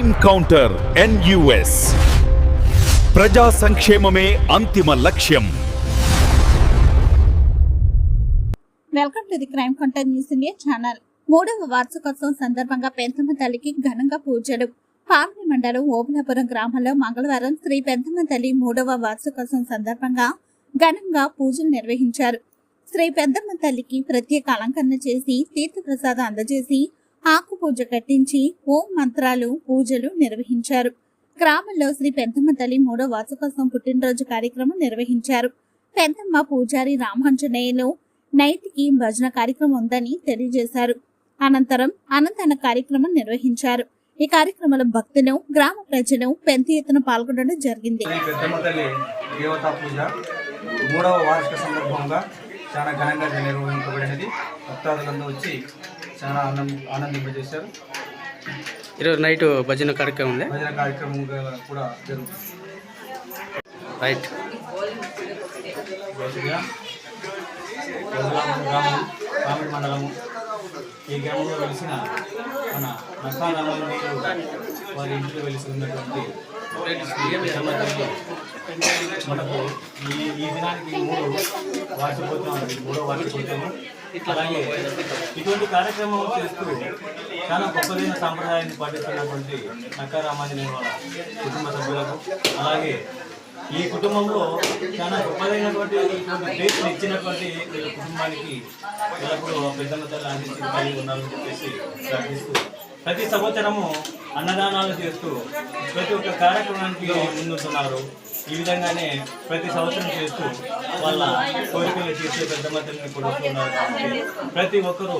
Encounter NUS ప్రజా సంక్షేమమే అంతిమ లక్ష్యం. Welcome to the crime counter news India channel మూడవ వార్షికోత్సవం సందర్భంగా పెద్దమ్మ తల్లికి ఘనంగా పూజలు. పార్వతి మండలం ఓబులాపురం గ్రామంలో మంగళవారం శ్రీ పెద్దమ్మ తల్లి మూడవ వార్షికోత్సవం సందర్భంగా ఘనంగా పూజలు నిర్వహించారు. శ్రీ పెద్దమ్మ తల్లికి ప్రత్యేక అలంకరణ చేసి తీర్థప్రసాదం అందజేసి ఆకు పూజ కట్టించి ఓం మంత్రాలు పూజలు నిర్వహించారు. గ్రామంలో శ్రీ పెద్దమ్మ తల్లి మూడో వార్షికోత్సవం పుట్టినరోజు కార్యక్రమం నిర్వహించారు. పెద్దమ్మ పూజారి రామాంజనేయులు ఈ భజన కార్యక్రమం ఉందని తెలియజేశారు. అనంతరం అనంతన కార్యక్రమం నిర్వహించారు. ఈ కార్యక్రమంలో భక్తులు గ్రామ ప్రజలు పెద్ద ఎత్తున పాల్గొనడం జరిగింది. మూడవ వార్షిక సందర్భంగా చాలా ఘనంగా నిర్వహించబడినది భక్తాదులందరూ వచ్చి చాలా ఆనందం ఆనందింపజేశారు. ఈరోజు నైట్ భజన కార్యక్రమం ఉంది. భజన కార్యక్రమం కూడా జరుగుతుంది. రైట్. గ్రామం మండలము ఈ గ్రామంలో వెలిసిన మన నక్కారామయ్య వారి ఇంట్లో వెలిసి ఉన్నటువంటి మనకు ఈ ఈ దినానికి మూడు వార్షికోత్సవం మూడో వార్షికోత్సవం అలాగే ఇటువంటి కార్యక్రమం చేస్తూ చాలా గొప్పదైన సాంప్రదాయాన్ని పాటిస్తున్నటువంటి నక్కారామాంజనేయ వాళ్ళ కుటుంబ సభ్యులకు అలాగే ఈ కుటుంబంలో చాలా గొప్పదైనటువంటి ఇటువంటి ప్లేస్ని ఇచ్చినటువంటి వీళ్ళ కుటుంబానికి ఎల్లప్పుడూ పెద్దమ్మ తల్లి అందించి కలిగి ఉన్నారని చెప్పేసి ప్రార్థిస్తూ ప్రతి సంవత్సరము అన్నదానాలు చేస్తూ ప్రతి ఒక్క కార్యక్రమానికి ముందుంటున్నారు. ఈ విధంగానే ప్రతి సంవత్సరం చేస్తూ వాళ్ళ కోరికలు తీర్చే పెద్ద తల్లిని కొడుతున్నారు కాబట్టి ప్రతి ఒక్కరూ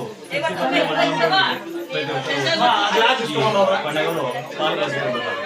ప్రతి ఒక్కరు పండుగలో పాల్గొంటున్నారు